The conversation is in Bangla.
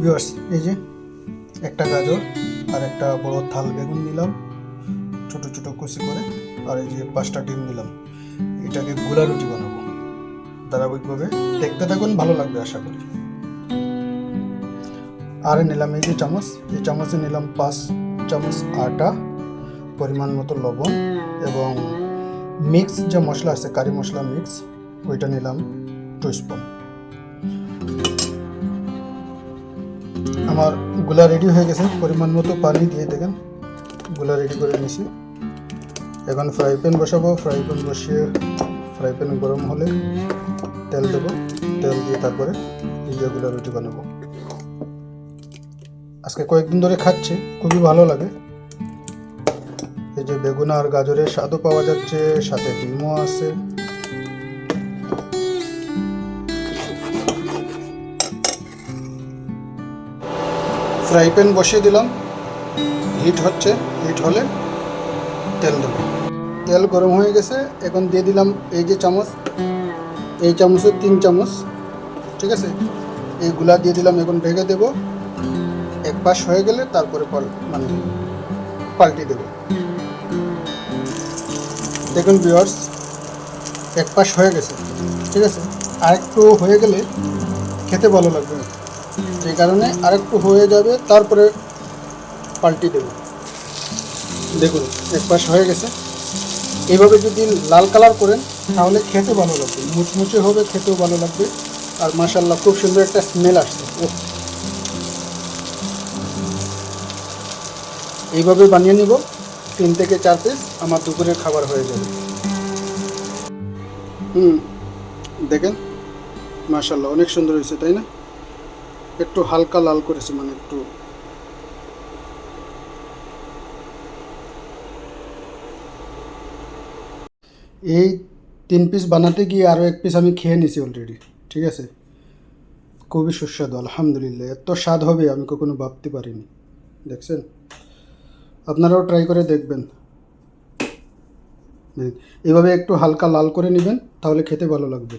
ভিউয়ার্স, এই যে একটা গাজর আর একটা বড় থাল বেগুন নিলাম, ছোট ছোট কুচি করে, আর এই যে পাঁচটা ডিম নিলাম। এটাকে গোলা রুটি বানাবো। ধারাবাহিকভাবে দেখতে থাকুন, ভালো লাগবে আশা করি। আর নিলাম এই যে চামচ। এই চামচে নিলাম পাঁচ চামচ আটা, পরিমাণ মতো লবণ এবং মিক্স যে মশলা আছে, কারি মশলা মিক্স, ওইটা নিলাম টু স্পুন। আমারগুলা রেডি হয়ে গেছে। পরিমাণ মতো পানি দিয়ে দেখেন। গুলা রেডি করে নিয়েছি এখন ফ্রাই প্যান বসাবো। ফ্রাই প্যান বসিয়ে ফ্রাই প্যান গরম হলে তেল দেবো। তেল দিয়ে তারপরে এই যে গুলা রুটি বানাবো। আজকে কয়েকদিন ধরে খাচ্ছি। খুবই ভালো লাগে। এই যে বেগুন আর গাজরের স্বাদও পাওয়া যাচ্ছে, সাথে ডিমও আছে। ফ্রাই প্যান বসিয়ে দিলাম। হিট হচ্ছে, হিট হলে তেল দেবো। তেল গরম হয়ে গেছে, এখন দিয়ে দিলাম এই যে চামচ, এই চামচের তিন চামচ, ঠিক আছে? এইগুলা দিয়ে দিলাম, এখন ঢেকে দেবো। এক পাশ হয়ে গেলে তারপরে পাল মানে পাল্টে দেবো। দেখুন ভিউয়ার্স এক পাশ হয়ে গেছে, ঠিক আছে? আরেকটু হয়ে গেলে খেতে ভালো লাগবে সেই কারণে আরেকটু হয়ে যাবে, তারপরে পাল্টি দেব। দেখুন, এক পাশ হয়ে গেছে। এইভাবে যদি লাল কালার করেন, তাহলে খেতে ভালো লাগবে। মুচমুচে হবে, খেতেও ভালো লাগবে। আর মাসাল্লাহ খুব সুন্দর একটা স্মেল আসছে। এইভাবে বানিয়ে নিব। তিন থেকে চার পিস আমার দুপুরের খাবার হয়ে যাবে। হুম, দেখেন মাশাল্লাহ অনেক সুন্দর হয়েছে, তাই না? একটু হালকা লাল করেছে মানে একটু। এই তিন পিস বানাতে গিয়ে আরও এক পিস আমি খেয়ে নিছি অলরেডি ঠিক আছে? খুবই সুস্বাদু, আলহামদুলিল্লাহ। এত স্বাদ হবে, আমি কখনো ভাবতে পারিনি, দেখছেন? আপনারাও ট্রাই করে দেখবেন। এভাবে একটু হালকা লাল করে নেবেন, তাহলে খেতে ভালো লাগবে।